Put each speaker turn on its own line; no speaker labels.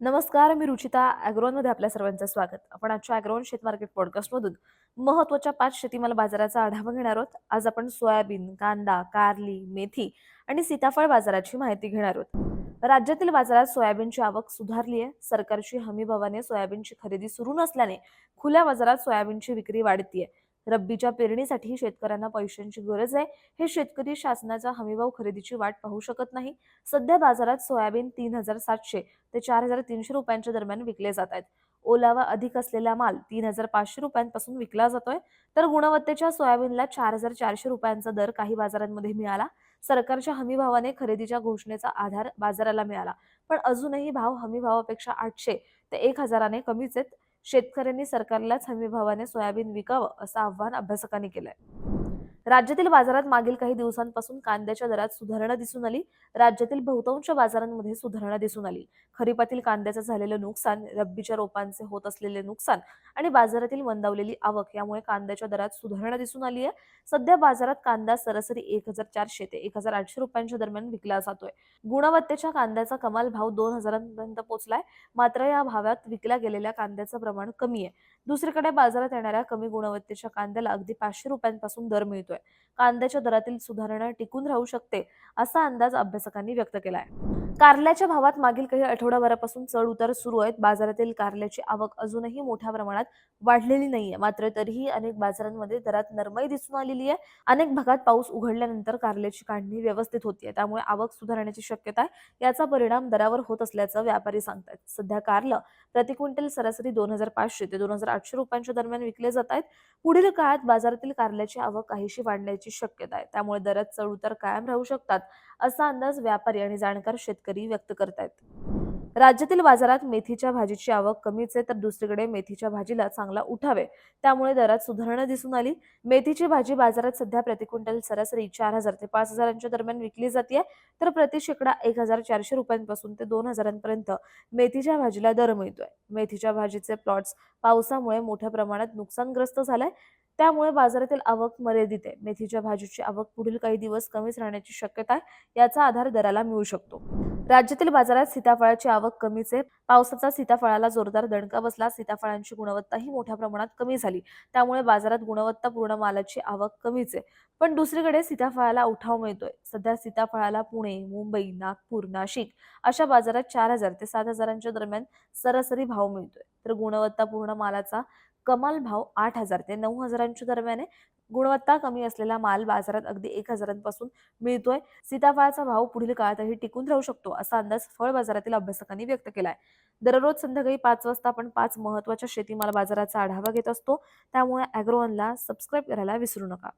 नमस्कार मी रुचिता ॲग्रोनमध्ये आपल्या सर्वांचं स्वागत. आपण आजच्या ॲग्रोन शेत मार्केट पॉडकास्टमधून महत्त्वाच्या पाच शेतीमाल बाजाराचा आढावा घेणार आहोत. आज आपण सोयाबीन कांदा कारली मेथी आणि सीताफळ बाजाराची माहिती घेणार आहोत. राज्यातील बाजारात सोयाबीनची आवक सुधारली आहे. सरकारची हमीभावाने सोयाबीनची खरेदी सुरू नसल्याने खुल्या बाजारात सोयाबीनची विक्री वाढतीये. रब्बीच्या पेरणीसाठी शेतकऱ्यांना पैशांची गरज आहे. हे शेतकरी शासनाचा हमीभाव खरेदीची वाट पाहू शकत नाही. सध्या बाजारात सोयाबीन तीन हजार सातशे ते चार हजार तीनशे रुपयांच्या दरम्यान विकले जात आहेत. ओलावा अधिक असलेला माल तीन हजार पाचशे रुपयांपासून विकला जातोय. तर गुणवत्तेच्या सोयाबीनला चार हजार चारशे रुपयांचा दर काही बाजारांमध्ये मिळाला. सरकारच्या हमीभावाने खरेदीच्या घोषणेचा आधार बाजाराला मिळाला. पण अजूनही भाव हमीभावापेक्षा आठशे ते एक हजाराने कमीच आहेत. शेतकऱ्यांनी सरकारलाच हमीभावाने सोयाबीन विकावं असं आव्हान अभ्यासकांनी केलंय. राज्यातील बाजारात मागील काही दिवसांपासून कांद्याच्या दरात सुधारणा दिसून आली. राज्यातील बहुतांश बाजारांमध्ये सुधारणा दिसून आली. खरीपातील कांद्याचं झालेलं नुकसान रब्बीच्या रोपांचे होत असलेले नुकसान आणि बाजारातील मंदावलेली आवक यामुळे कांद्याच्या दरात सुधारणा दिसून आली आहे. सध्या बाजारात कांदा सरासरी एक हजार चारशे ते एक हजार आठशे रुपयांच्या दरम्यान विकला जातोय. गुणवत्तेच्या कांद्याचा कमाल भाव दोन हजारांपर्यंत पोहोचलाय मात्र या भावात विकल्या गेलेल्या कांद्याचं प्रमाण कमी आहे. दुसरीकडे बाजारात येणाऱ्या कमी गुणवत्तेच्या कांद्याला अगदी पाचशे रुपयांपासून दर मिळतो मिळतोय कांद्याच्या दरातील सुधारणा टिकून राहू शकते असा अंदाज अभ्यासकांनी व्यक्त केला आहे कारल्याच्या भावात मागील काही आठवडाभरापासून चढ उतार सुरू आहेत. बाजारातील कारल्याची आवक अजूनही मोठ्या प्रमाणात वाढलेली नाहीये. मात्र तरीही अनेक बाजारांमध्ये दरात नरमाई दिसून आलेली आहे. अनेक भागात पाऊस उघडल्यानंतर कारल्याची काढणी व्यवस्थित होतीये. त्यामुळे आवक सुधारण्याची शक्यता आहे याचा परिणाम दरावर होत असल्याचं व्यापारी सांगतात सध्या कारलं प्रति क्विंटल सरासरी दोन हजार पाचशे ते दोन हजार आठशे रुपयांच्या दरम्यान विकले जात आहेत. पुढील काळात बाजारातील कारल्याची आवक काहीशी वाढण्याची शक्यता आहे. त्यामुळे दरात चढ उतार कायम राहू शकतात असा अंदाज व्यापारी आणि जाणकार शेतकरी व्यक्त करतायत. राज्यातील बाजारात मेथीच्या भाजीची आवक कमीच आहे तर दुसरीकडे मेथीच्या भाजीला चांगला उठावे. त्यामुळे दरात सुधारणा दिसून आली. मेथीची भाजी बाजारात सध्या प्रति क्विंटल सरासरी चार हजार ते पाच हजारांच्या दरम्यान विकली जाते तर प्रति शेकडा एक हजार चारशे रुपयांपासून ते दोन हजारांपर्यंत मेथीच्या भाजीला दर मिळतोय. मेथीच्या भाजीचे प्लॉट्स पावसामुळे मोठ्या प्रमाणात नुकसानग्रस्त झालंय. त्यामुळे बाजारातील आवक मर्यादित आहे. मेथीच्या भाजीची आवक पुढील काही दिवस कमीच राहण्याची शक्यता आहे याचा आधार दराला मिळू शकतो. राज्यातील बाजारात सीताफळाची आवक कमीच आहे. पावसाचा सीताफळाला जोरदार दणका बसला सीताफळांची गुणवत्ताही मोठ्या प्रमाणात कमी झाली. त्यामुळे बाजारात गुणवत्तापूर्ण मालाची आवक कमीच आहे. पण दुसरीकडे सीताफळाला उठाव मिळतोय. सध्या सीताफळाला पुणे मुंबई नागपूर नाशिक अशा बाजारात चार हजार ते सात हजारांच्या दरम्यान सरासरी भाव मिळतोय. तर गुणवत्तापूर्ण मालाचा कमाल भाव आठ हजार ते नऊ हजारांच्या दरम्यान आहे. गुणवत्ता कमी असलेला माल बाजारात अगदी एक हजारांपासून मिळतोय. सीताफळाचा भाव पुढील काळातही टिकून राहू शकतो असा अंदाज फळ बाजारातील अभ्यासकांनी व्यक्त केलाय. दररोज संध्याकाळी पाच वाजता आपण पाच महत्त्वाच्या शेतीमाल बाजाराचा आढावा घेत असतो. त्यामुळे अॅग्रोवनला सबस्क्राईब करायला विसरू नका.